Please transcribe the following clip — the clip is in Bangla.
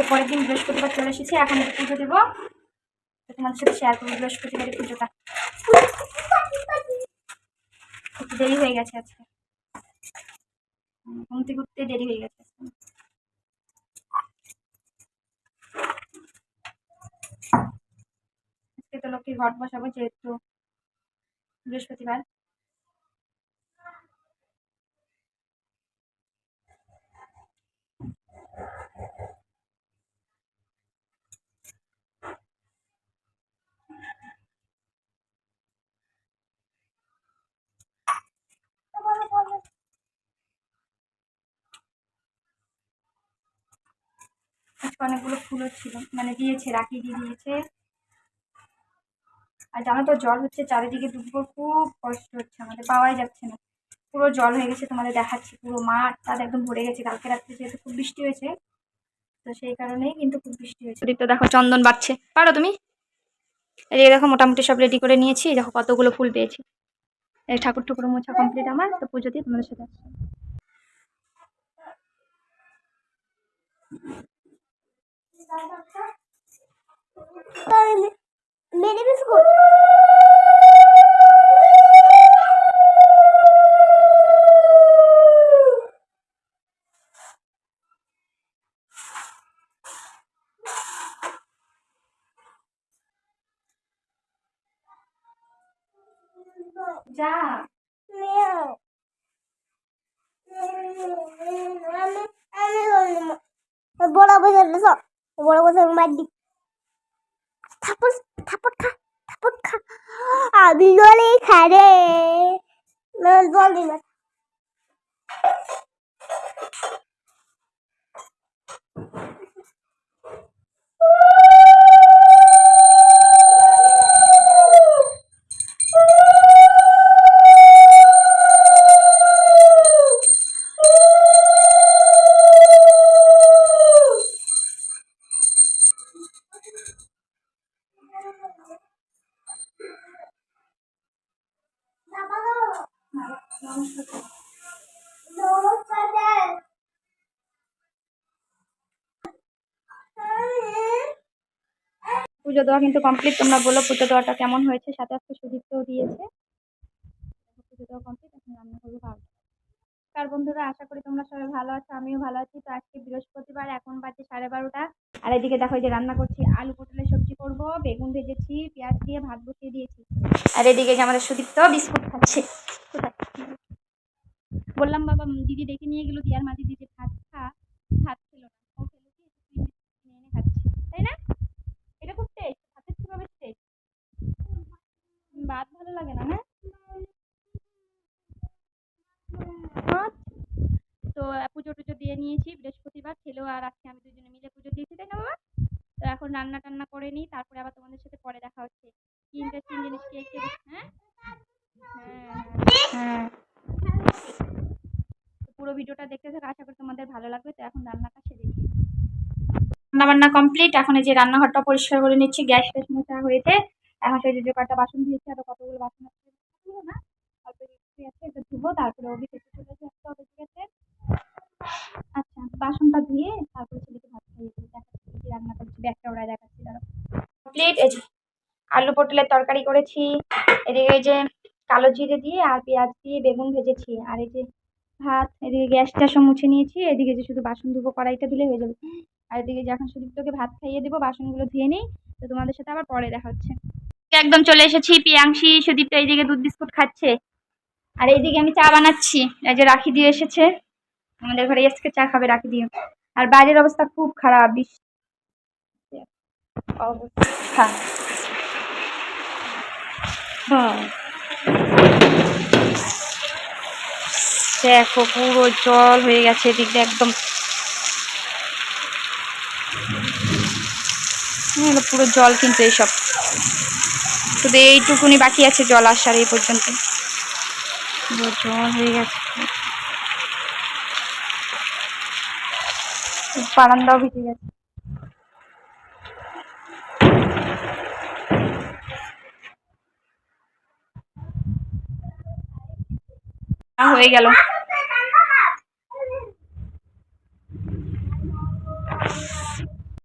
আজকে পরের দিন বৃহস্পতিবার চলে এসেছি এখন পুজো দেবো। তোমাদের সাথে শেয়ার করব বৃহস্পতিবারের পুজোটা। দেরি হয়ে গেছে আজকে। হুম, ঘুম থেকে উঠতে দেরি হয়ে গেছে আজকে। তো লক্ষ্মীর ঘট বসাবো যেহেতু বৃহস্পতিবার আজকে অনেকগুলো ফুলও ছিল। মানে দিয়েছে, রাখি দিয়ে দিয়েছে। আর জানো তো, জল হচ্ছে চারিদিকে ডুববো খুব কষ্ট হচ্ছে আমাদের, পাওয়াই যাচ্ছে না। পুরো জল হয়ে গেছে তোমাদের দেখাচ্ছি, পুরো মাঠ টাট একদম ভরে গেছে। কালকে রাত্রে যেহেতু খুব বৃষ্টি হয়েছে, তো সেই কারণেই কিন্তু খুব বৃষ্টি হয়েছে। তো দেখো, চন্দন বাড়ছে। পারো তুমি? এই দেখো, মোটামুটি সব রেডি করে নিয়েছি। দেখো, কতগুলো ফুল পেয়েছি। ঠাকুর ঠুকুর মোছা কমপ্লিট আমার, তো পুজো দিয়ে তোমাদের সাথে আসছি। মেরি বিস্কুট যা মিয়াও আমি আমি বললাম বড় কথা মার দি। থাপড় থাপড় খা থাপড় খা। আমি জলে খারে। না, জল দিন পুজো দেওয়া কিন্তু কমপ্লিট তোমরা বলো পুজো দেওয়াটা কেমন হয়েছে? সাথে আজকে সুদীপ্তও দিয়েছে। পুজো দেওয়া কমপ্লিট এখন রান্না করব কার বন্ধুরা, আশা করি তোমরা সবাই ভালো আছো, আমিও ভালো আছি। তো আজকে বৃহস্পতিবার, এখন বাজে সাড়ে বারোটা। আর এদিকে দেখো যে রান্না করছি, আলু পটলের সবজি করব, বেগুন ভেজেছি, পেঁয়াজ দিয়ে ভাত বসিয়ে দিয়েছি। আর এদিকে যে আমাদের সুদীপ্ত বিস্কুট খাচ্ছে? বললাম, বাবা দিদি ডেকে নিয়ে গেলো দিয়ার মাঝে দিদি ভাত খা ভাত ছিল না। ও খেলো কি? cream এনে খাচ্ছে। তাই না? এটা খুব টেস্ট ভাতের থেকে বেশি টেস্ট ভাত ভালো লাগে না আচ্ছা। তো পুজো টুজো দিয়ে নিয়েছি, বৃহস্পতিবার ছেলেও আর আজকে আমি দুজনে মিলে পুজো দিয়েছি, তাই না বাবা? তো এখন রান্না টান্না করে নিই, তারপরে আবার তোমাদের সাথে পরে দেখা হচ্ছে কি ইন্টারেস্টিং জিনিস কে কে হ্যাঁ হ্যাঁ হ্যাঁ তো পুরো ভিডিওটা দেখতে থাকো আশা করি তোমাদের ভালো লাগবে তো এখন রান্নাটা সেরে নিই রান্না বান্না কমপ্লিট এখন এই যে রান্নাঘরটা পরিষ্কার করে নিচ্ছি, গ্যাস ট্যাস মোছা হয়েছে। এখন সেই যে কটা বাসন দিয়েছি আরও কতগুলো বাসন না। ধুবো, তারপরে আচ্ছা বাসনটা ধুয়ে তারপরে ছেলেকে ভাত রান্না ব্যাগটা ওরাই দেখাচ্ছি আলু পটলের তরকারি করেছি, এদিকে এই যে কালো জিরে দিয়ে আর পেঁয়াজ দিয়ে বেগুন ভেজেছি, আর এই যে ভাত, এদিকে গ্যাস ট্যাসও মুছে নিয়েছি, এদিকে যে শুধু বাসন ধুবো, কড়াইটা ধুলে হয়ে যাবে। আর এদিকে যখন সুদীপ্তকে ভাত খাইয়ে দেবো, বাসনগুলো ধুয়ে নিই, তো তোমাদের সাথে আবার পরে দেখা হচ্ছে। একদম চলে এসেছি, পিয়াংশি, সুদীপ্ত এইদিকে দুধ বিস্কুট খাচ্ছে। আর এইদিকে আমি চা বানাচ্ছি, এই যে রাখি দিয়ে এসেছে। আমাদের ঘরে এসকে চা খাবে রাখি দিয়ে। আর বাইরের অবস্থা খুব খারাপ অবস্থা। হ্যাঁ। দেখো পুরো জল হয়ে গেছে এদিকটা একদম পুরো জল কিন্তু এইসব। শুধু এইটুকুনি বাকি আছে জল আসার এই পর্যন্ত। জল হয়ে গেছে। বারান্দাও ভিজে গেছে। হয়ে গেল।